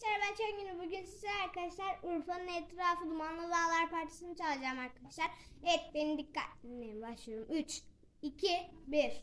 arkadaşlar ben Çengül'ü bugün size arkadaşlar Urfa'nın etrafı Dumanlı Dağlar Partisi'ni çalacağım arkadaşlar. Evet beni dikkatli başlıyorum. 3, 2, 1.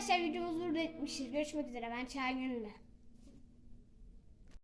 Arkadaşlar videomuzu burada etmişiz. Görüşmek üzere. Ben Çağ Gönül'le.